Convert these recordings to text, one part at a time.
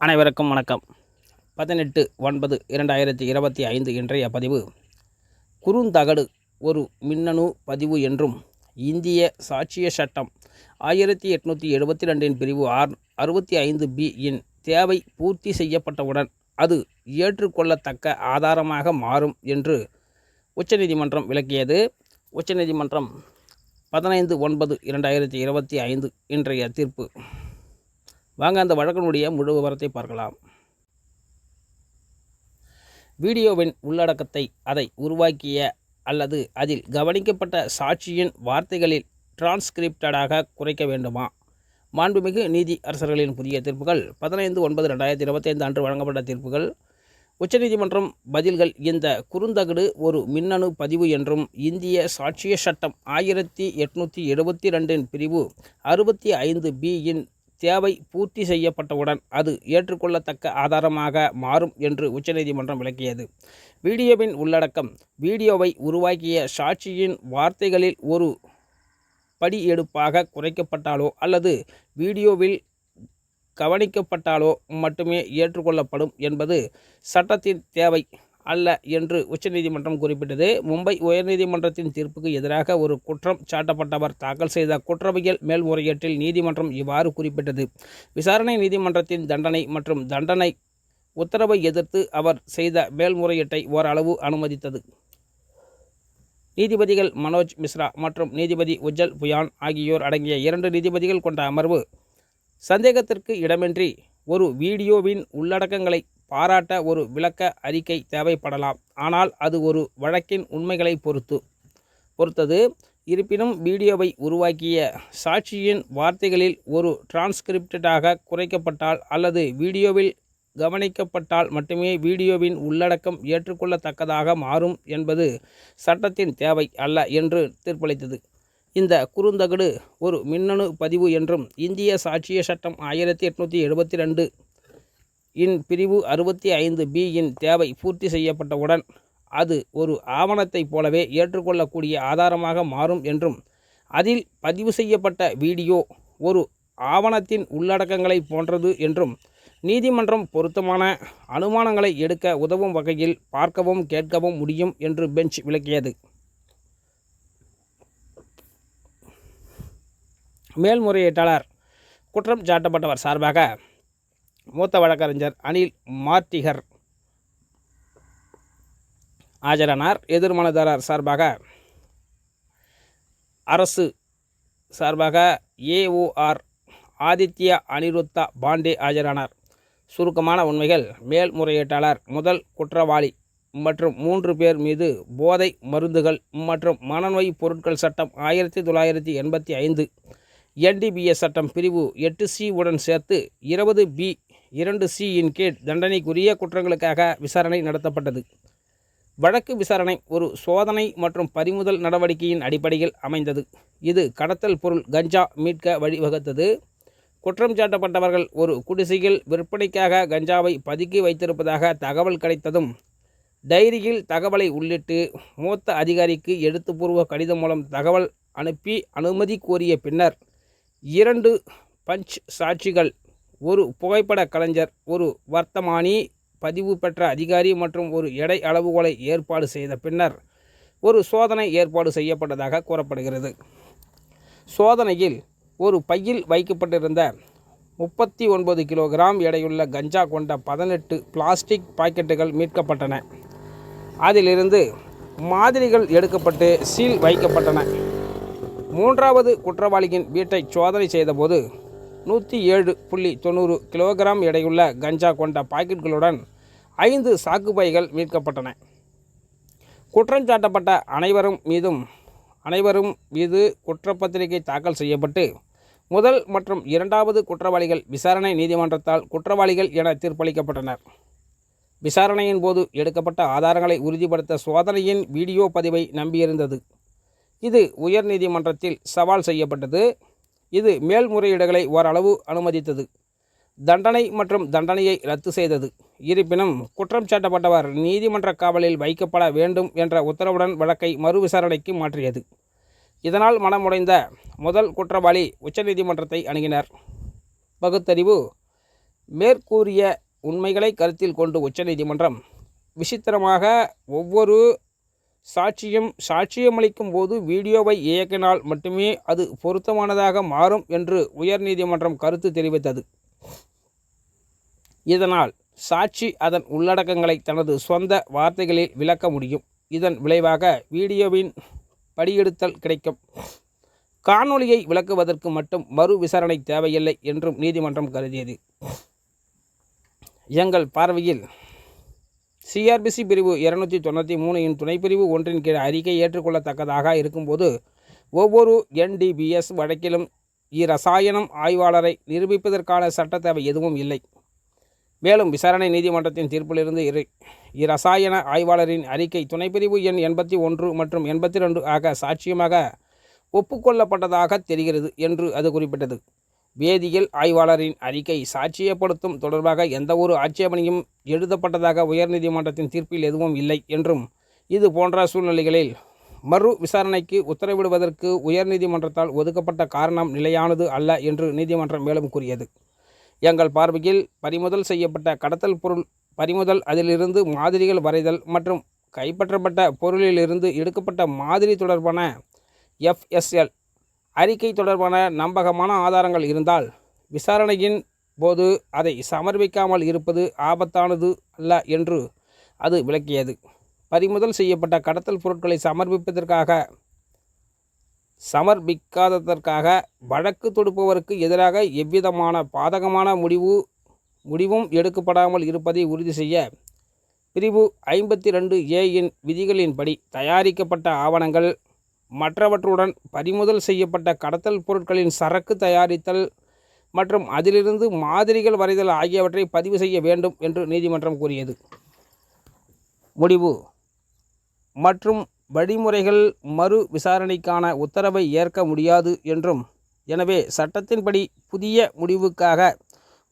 அனைவருக்கும் வணக்கம். பதினெட்டு ஒன்பது இரண்டாயிரத்தி இருபத்தி ஐந்து இன்றைய பதிவு. குறுந்தகடு ஒரு மின்னணு பதிவு என்றும் இந்திய சாட்சிய சட்டம் ஆயிரத்தி எட்நூற்றி எழுபத்தி ரெண்டின் பிரிவு ஆர் அறுபத்தி ஐந்து பி இன் தேவை பூர்த்தி செய்யப்பட்டவுடன் அது ஏற்றுக்கொள்ளத்தக்க ஆதாரமாக மாறும் என்று உச்சநீதிமன்றம் விளக்கியது. உச்சநீதிமன்றம் பதினைந்து ஒன்பது இரண்டாயிரத்தி இருபத்தி ஐந்து இன்றைய தீர்ப்பு. வாங்க அந்த வழக்கினுடைய முழு விவரத்தை பார்க்கலாம். வீடியோவின் உள்ளடக்கத்தை அதை உருவாக்கிய அல்லது அதில் கவனிக்கப்பட்ட சாட்சியின் வார்த்தைகளில் டிரான்ஸ்கிரிப்டடாக குறைக்க வேண்டுமா? மாண்புமிகு நீதி அரசர்களின் புதிய தீர்ப்புகள் பதினைந்து ஒன்பது ரெண்டாயிரத்தி இருபத்தைந்து அன்று வழங்கப்பட்ட தீர்ப்புகள். உச்சநீதிமன்றம் பதில்கள் இந்த குறுந்தகடு ஒரு மின்னணு பதிவு என்றும் இந்திய சாட்சிய சட்டம் ஆயிரத்தி எட்நூற்றி எழுபத்தி ரெண்டின் பிரிவு அறுபத்தி ஐந்து பி இன் தேவை பூர்த்தி செய்யப்பட்டவுடன் அது ஏற்றுக்கொள்ளத்தக்க ஆதாரமாக மாறும் என்று உச்சநீதிமன்றம் விளக்கியது. வீடியோவின் உள்ளடக்கம் வீடியோவை உருவாக்கிய சாட்சியின் வார்த்தைகளில் ஒரு படி எடுப்பாக குறைக்கப்பட்டாலோ அல்லது வீடியோவில் கவனிக்கப்பட்டாலோ மட்டுமே ஏற்றுக்கொள்ளப்படும் என்பது சட்டத்தின் தேவை. அல்ல என்று உச்சநீதிமன்றம் குறிப்பிட்டது. மும்பை உயர்நீதிமன்றத்தின் தீர்ப்புக்கு எதிராக ஒரு குற்றம் சாட்டப்பட்டவர். தாக்கல் செய்த குற்றவியல் மேல்முறையீட்டில் நீதிமன்றம் இவ்வாறு குறிப்பிட்டது. விசாரணை நீதிமன்றத்தின் தண்டனை மற்றும் தண்டனை உத்தரவை எதிர்த்து அவர் செய்த மேல்முறையீட்டை ஓரளவு அனுமதித்தது. நீதிபதிகள் மனோஜ் மிஸ்ரா மற்றும் நீதிபதி உஜ்ஜல் புயான் ஆகியோர் அடங்கிய இரண்டு நீதிபதிகள் கொண்ட அமர்வு சந்தேகத்திற்கு இடமின்றி ஒரு வீடியோவின் உள்ளடக்கங்களை பாராட்ட ஒரு விளக்க அறிக்கை தேவைப்படலாம். ஆனால் அது ஒரு வழக்கின் உண்மைகளை பொறுத்து. பொறுத்தது இருப்பினும் வீடியோவை உருவாக்கிய சாட்சியின் வார்த்தைகளில் ஒரு டிரான்ஸ்கிரிப்டடாக குறைக்கப்பட்டால் அல்லது வீடியோவில் கவனிக்கப்பட்டால் மட்டுமே வீடியோவின் உள்ளடக்கம் ஏற்றுக்கொள்ளத்தக்கதாக மாறும் என்பது சட்டத்தின் தேவை அல்ல என்று தீர்ப்பளித்தது. இந்த குறுந்தகடு ஒரு மின்னணு பதிவு என்றும் இந்திய சாட்சிய சட்டம் ஆயிரத்தி எட்நூற்றி எழுபத்தி ரெண்டு இன் பிரிவு அறுபத்தி ஐந்து பி இன் தேவை பூர்த்தி செய்யப்பட்டவுடன் அது ஒரு ஆவணத்தைப் போலவே ஏற்றுக்கொள்ளக்கூடிய ஆதாரமாக மாறும் என்றும் அதில் பதிவு செய்யப்பட்ட வீடியோ ஒரு ஆவணத்தின் உள்ளடக்கங்களை போன்றது என்றும் நீதிமன்றம் பொருத்தமான அனுமானங்களை எடுக்க உதவும் வகையில் பார்க்கவும் கேட்கவும் முடியும் என்று பெஞ்ச் விளக்கியது. மேல்முறையீட்டாளர் குற்றம் சாட்டப்பட்டவர் சார்பாக மூத்த வழக்கறிஞர் அனில் மார்டிகர். ஆஜரானார். எதிர்மனதாரர் சார்பாக அரசு சார்பாக ஏஓஆர் ஆதித்யா அனிருத்தா பாண்டே ஆஜரானார். சுருக்கமான உண்மைகள் மேல்முறையீட்டாளர் முதல் குற்றவாளி மற்றும் மூன்று பேர் மீது போதை மருந்துகள் மற்றும் மனநோய் பொருட்கள் சட்டம் ஆயிரத்தி தொள்ளாயிரத்தி எண்பத்தி ஐந்து என்டிபிஎஸ் சட்டம் பிரிவு எட்டு சி உடன் சேர்த்து இருபது பி இரண்டு சி இன் கீழ் தண்டனைக்குரிய குற்றங்களுக்காக விசாரணை நடத்தப்பட்டது. வழக்கு விசாரணை ஒரு சோதனை மற்றும் பறிமுதல் நடவடிக்கையின் அடிப்படையில் அமைந்தது. இது கடத்தல் பொருள் கஞ்சா மீட்க வழிவகுத்தது. குற்றம் சாட்டப்பட்டவர்கள் ஒரு குடிசையில் விற்பனைக்காக கஞ்சாவை பதுக்கி வைத்திருப்பதாக தகவல் கிடைத்ததும் டைரியில் தகவலை உள்ளிட்டு மூத்த அதிகாரிக்கு எழுத்துப்பூர்வ கடிதம் மூலம் தகவல் அனுப்பி அனுமதி கோரிய பின்னர் இரண்டு பஞ்ச் சாட்சிகள் ஒரு புகைப்பட கலைஞர் ஒரு வர்த்தமானி பதிவு பெற்ற அதிகாரி மற்றும் ஒரு எடை அளவுகோலை ஏற்பாடு செய்த பின்னர் ஒரு சோதனை ஏற்பாடு செய்யப்பட்டதாக கூறப்படுகிறது. சோதனையில் ஒரு பையில் வைக்கப்பட்டிருந்த முப்பத்தி ஒன்பது கிலோகிராம் எடையுள்ள கஞ்சா கொண்ட பதினெட்டு பிளாஸ்டிக் பாக்கெட்டுகள் மீட்கப்பட்டன. அதிலிருந்து மாதிரிகள் எடுக்கப்பட்டு சீல் வைக்கப்பட்டன. மூன்றாவது குற்றவாளியின் வீட்டை சோதனை செய்தபோது நூற்றி ஏழு புள்ளி தொண்ணூறு கிலோகிராம் எடையுள்ள கஞ்சா கொண்ட பாக்கெட்களுடன் ஐந்து சாக்குப்பைகள் மீட்கப்பட்டன. குற்றஞ்சாட்டப்பட்ட அனைவரும் மீதும் அனைவரும் மீது குற்றப்பத்திரிகை தாக்கல் செய்யப்பட்டு முதல் மற்றும் இரண்டாவது குற்றவாளிகள் விசாரணை நீதிமன்றத்தால் குற்றவாளிகள் என தீர்ப்பளிக்கப்பட்டனர். விசாரணையின் போது எடுக்கப்பட்ட ஆதாரங்களை உறுதிப்படுத்த சோதனையின் வீடியோ பதிவை நம்பியிருந்தது. இது உயர்நீதிமன்றத்தில் சவால் செய்யப்பட்டது. இது மேல்முறையீடுகளை ஓரளவு அனுமதித்தது. தண்டனை மற்றும் தண்டனையை ரத்து செய்தது. இருப்பினும் குற்றம் சாட்டப்பட்டவர் நீதிமன்ற காவலில் வைக்கப்பட வேண்டும் என்ற உத்தரவுடன் வழக்கை மறு விசாரணைக்கு மாற்றியது. இதனால் மனமுடைந்த முதல் குற்றவாளி உச்சநீதிமன்றத்தை அணுகினர். பகுத்தறிவு மேற்கூறிய உண்மைகளை கருத்தில் கொண்டு உச்சநீதிமன்றம் விசித்திரமாக ஒவ்வொரு சாட்சியம் சாட்சியமளிக்கும் போது வீடியோவை இயக்கினால் மட்டுமே அது பொருத்தமானதாக மாறும் என்று உயர்நீதிமன்றம் கருத்து தெரிவித்தது. இதனால் சாட்சி அதன் உள்ளடக்கங்களை தனது சொந்த வார்த்தைகளில் விளக்க முடியும். இதன் விளைவாக வீடியோவின் படியெடுத்தல் கிடைக்கும். காணொளியை விளக்குவதற்கு மட்டும் மறு விசாரணை தேவையில்லை என்றும் நீதிமன்றம் கருதியது. எங்கள் பார்வையில் சிஆர்பிசி பிரிவு இருநூற்றி தொண்ணூற்றி மூணு இன் துணைப்பிரிவு ஒன்றின் கீழ் அறிக்கை ஏற்றுக்கொள்ளத்தக்கதாக இருக்கும்போது ஒவ்வொரு என்டிபிஎஸ் வழக்கிலும் இரசாயனம் ஆய்வாளரை நிரூபிப்பதற்கான சட்ட தேவை எதுவும் இல்லை. மேலும் விசாரணை நீதிமன்றத்தின் தீர்ப்பிலிருந்து இரு இரசாயன ஆய்வாளரின் அறிக்கை துணைப்பிரிவு எண் எண்பத்தி ஒன்று மற்றும் எண்பத்தி ரெண்டு ஆக சாட்சியமாக ஒப்புக்கொள்ளப்பட்டதாக தெரிகிறது என்று அது குறிப்பிட்டது. வேதியியல் ஆய்வாளரின் அறிக்கை சாட்சியப்படுத்தும் தொடர்பாக எந்தவொரு ஆட்சேபனையும் எழுதப்பட்டதாக உயர்நீதிமன்றத்தின் தீர்ப்பில் எதுவும் இல்லை என்றும் இது போன்ற சூழ்நிலைகளில் மறு விசாரணைக்கு உத்தரவிடுவதற்கு உயர்நீதிமன்றத்தால் ஒதுக்கப்பட்ட காரணம் நிலையானது அல்ல என்று நீதிமன்றம் மேலும் கூறியது. எங்கள் பார்வையில் பறிமுதல் செய்யப்பட்ட கடத்தல் பொருள் பறிமுதல் அதிலிருந்து மாதிரிகள் வரைதல் மற்றும் கைப்பற்றப்பட்ட பொருளிலிருந்து எடுக்கப்பட்ட மாதிரி தொடர்பான எஃப்எஸ்எல் அறிக்கை தொடர்பான நம்பகமான ஆதாரங்கள் இருந்தால் விசாரணையின் போது அதை சமர்ப்பிக்காமல் இருப்பது ஆபத்தானது அல்ல என்று அது விளக்கியது. பறிமுதல் செய்யப்பட்ட கடத்தல் பொருட்களை சமர்ப்பிப்பதற்காக சமர்ப்பிக்காததற்காக வழக்கு தொடுப்பவருக்கு எதிராக எவ்விதமான பாதகமான முடிவு முடிவும் எடுக்கப்படாமல் இருப்பதை உறுதி செய்ய பிரிவு ஐம்பத்தி ரெண்டு ஏயின் விதிகளின்படி தயாரிக்கப்பட்ட ஆவணங்கள் மற்றவற்றுடன் பறிமுதல் செய்யப்பட்ட கடத்தல் பொருட்களின் சரக்கு தயாரித்தல் மற்றும் அதிலிருந்து மாதிரிகள் வரைதல் ஆகியவற்றை பதிவு செய்ய வேண்டும் என்று நீதிமன்றம் கூறியது. முடிவு. மற்றும் வழிமுறைகள் மறு விசாரணைக்கான உத்தரவை ஏற்க முடியாது என்றும் எனவே சட்டத்தின்படி புதிய முடிவுக்காக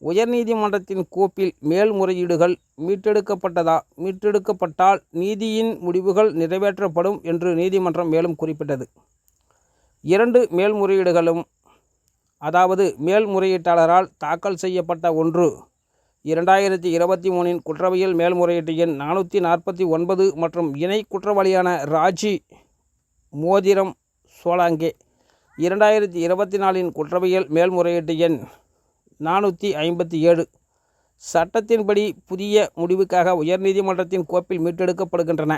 உயர்நீதிமன்றத்தின் கோப்பில் மேல்முறையீடுகள் மீட்டெடுக்கப்பட்டதா? மீட்டெடுக்கப்பட்டால் நீதியின் முடிவுகள் நிறைவேற்றப்படும் என்று நீதிமன்றம் மேலும் குறிப்பிட்டது. இரண்டு மேல்முறையீடுகளும் அதாவது மேல்முறையீட்டாளரால் தாக்கல் செய்யப்பட்ட ஒன்று இரண்டாயிரத்தி இருபத்தி மூணின் குற்றவியல் மேல்முறையீட்டு எண் நானூற்றி நாற்பத்தி ஒன்பது மற்றும் இணை குற்றவாளியான ராஜி மோதிரம் சோலாங்கே இரண்டாயிரத்தி இருபத்தி நாலின் குற்றவியல் மேல்முறையீட்டு எண் நானூற்றி ஐம்பத்தி ஏழு. சட்டத்தின்படி புதிய முடிவுக்காக உயர்நீதிமன்றத்தின் கோப்பில் மீட்டெடுக்கப்படுகின்றன.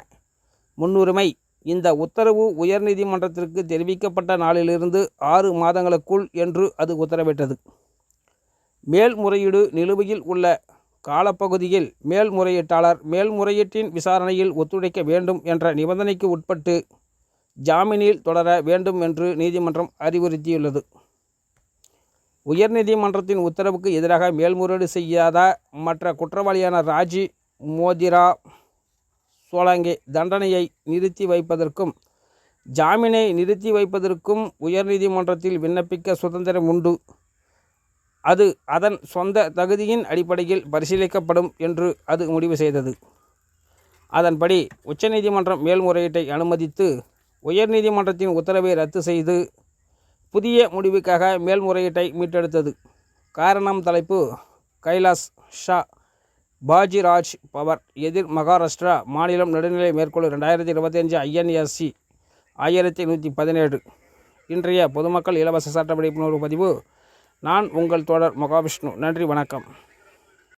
முன்னுரிமை. இந்த உத்தரவு உயர்நீதிமன்றத்திற்கு தெரிவிக்கப்பட்ட நாளிலிருந்து ஆறு மாதங்களுக்குள் என்று அது உத்தரவிட்டது. மேல்முறையீடு நிலுவையில் உள்ள காலப்பகுதியில் மேல்முறையீட்டாளர் மேல்முறையீட்டின் விசாரணையில் ஒத்துழைக்க வேண்டும் என்ற நிபந்தனைக்கு உட்பட்டு ஜாமீனில் தொடர வேண்டும் என்று நீதிமன்றம் அறிவுறுத்தியுள்ளது. உயர்நீதிமன்றத்தின் உத்தரவுக்கு எதிராக மேல்முறையீடு செய்யாத மற்ற குற்றவாளியான ராஜி மோதிரா சோலங்கே தண்டனையை நிறுத்தி வைப்பதற்கும் ஜாமீனை நிறுத்தி வைப்பதற்கும் உயர்நீதிமன்றத்தில் விண்ணப்பிக்க சுதந்திரம் உண்டு. அது அதன் சொந்த தகுதியின் அடிப்படையில் பரிசீலிக்கப்படும் என்று அது முடிவு செய்தது. அதன்படி உச்சநீதிமன்றம் மேல்முறையீட்டை அனுமதித்து உயர்நீதிமன்றத்தின் உத்தரவை ரத்து செய்து புதிய முடிவுக்காக மேல்முறையீட்டை மீட்டெடுத்தது. காரணம் தலைப்பு கைலாஷ் ஷா பாஜிராஜ் பவர் எதிர் மகாராஷ்டிரா மாநிலம் நடுநிலை மேற்கொள் ரெண்டாயிரத்தி இருபத்தஞ்சு ஐஎன்எஸ்சி ஆயிரத்தி நூற்றி பதினேழு. இன்றைய பொதுமக்கள் இலவச சட்ட விழிப்புணர்வு பதிவு. நான் உங்கள் தோழர் மகாவிஷ்ணு. நன்றி வணக்கம்.